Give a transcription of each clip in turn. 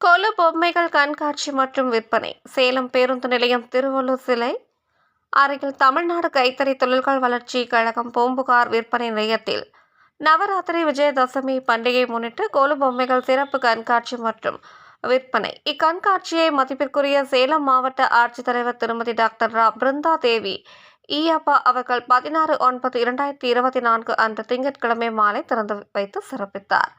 கொலு பொம்மைகள் கண்காட்சி மற்றும் விற்பனை. சேலம் பேருந்து நிலையம் திருவள்ளூர் சிலை. அருகில் தமிழ்நாடு கைத்தறி தொழில்கள் வளர்ச்சி கழகம் பூம்புகார் விற்பனை நிலையத்தில். நவராத்திரி விஜயதசமி பண்டிகை முன்னிட்டு கொலு பொம்மைகள் சிறப்பு கண்காட்சி மற்றும் விற்பனை. இக்கண்காட்சியை மதிப்பிற்குரிய சேலம் மாவட்ட ஆட்சித்தலைவர் திருமதி டாக்டர் ரா. பிருந்தா தேவி ஈயப்பா அவர்கள் பதினாறு ஒன்பது இரண்டாயிரத்தி இருபத்தி நான்கு அன்று திங்கட்கிழமை மாலை திறந்து வைத்து சிறப்பித்தார்.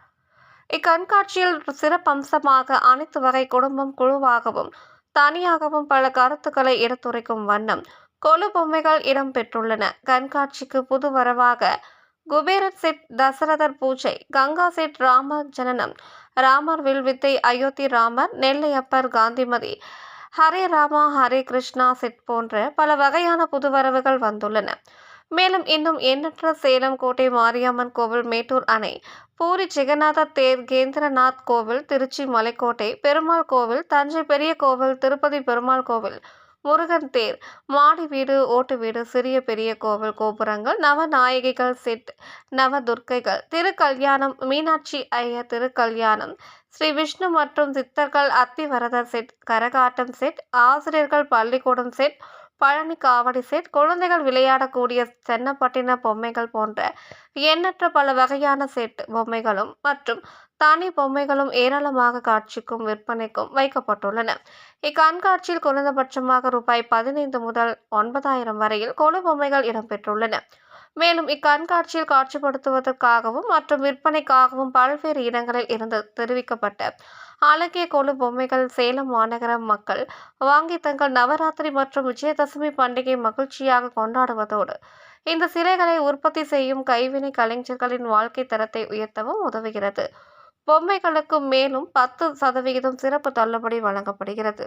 இக்கண்காட்சியில் சிறப்பம்சமாக அனைத்து வகை குடும்பம் குழுவாகவும் தனியாகவும் பல கருத்துக்களை எடுத்துரைக்கும் வண்ணம் கொலு பொம்மைகள் இடம்பெற்றுள்ளன கண்காட்சிக்கு புது வரவாக குபேரர் செட் தசரதர் பூஜை கங்கா செட் ராமர் ஜனனம் ராமர் வில்வித்தை அயோத்தி ராமர் நெல்லையப்பர் காந்திமதி ஹரே ராமா ஹரே கிருஷ்ணா செட் போன்ற பல வகையான புதுவரவுகள் வந்துள்ளன. மேலும் இன்னும் எண்ணற்ற சேலம் கோட்டை மாரியம்மன் கோவில் மேட்டூர் அணை பூரி ஜெகநாத தேர் கேந்திரநாத் கோவில் திருச்சி மலைக்கோட்டை பெருமாள் கோவில் தஞ்சை பெரிய கோவில் திருப்பதி பெருமாள் கோவில் முருகன் தேர் மாடி வீடு ஓட்டு வீடு சிறிய பெரிய கோவில் கோபுரங்கள் நவநாயகிகள் செட் நவ துர்க்கைகள் திருக்கல்யாணம் மீனாட்சி ஐயர் திருக்கல்யாணம் ஸ்ரீ விஷ்ணு மற்றும் சித்தர்கள் அத்திவரதர் செட் கரகாட்டம் செட் ஆசிரியர்கள் பள்ளிக்கூடம் செட் பழனி காவடி செட் குழந்தைகள் விளையாடக்கூடிய சென்னப்பட்டின பொம்மைகள் போன்ற எண்ணற்ற பல வகையான செட் பொம்மைகளும் மற்றும் தனி பொம்மைகளும் ஏராளமாக காட்சிக்கும் விற்பனைக்கும் வைக்கப்பட்டுள்ளன. இக்கண்காட்சியில் குறைந்தபட்சமாக ரூபாய் பதினைந்து முதல் ஒன்பதாயிரம் வரையில் கொலு பொம்மைகள் இடம்பெற்றுள்ளன. மேலும் இக்கண்காட்சியில் காட்சிப்படுத்துவதற்காகவும் மற்றும் விற்பனைக்காகவும் பல்வேறு இடங்களில் இருந்து தெரிவிக்கப்பட்ட அழகிய கொழு பொம்மைகள் சேலம் மாநகர மக்கள் வாங்கி தங்கள் நவராத்திரி மற்றும் விஜயதசமி பண்டிகை மகிழ்ச்சியாக கொண்டாடுவதோடு இந்த சிலைகளை உற்பத்தி செய்யும் கைவினை கலைஞர்களின் வாழ்க்கை தரத்தை உயர்த்தவும் உதவுகிறது. பொம்மைகளுக்கு மேலும் பத்து சதவிகிதம் சிறப்பு தள்ளுபடி வழங்கப்படுகிறது.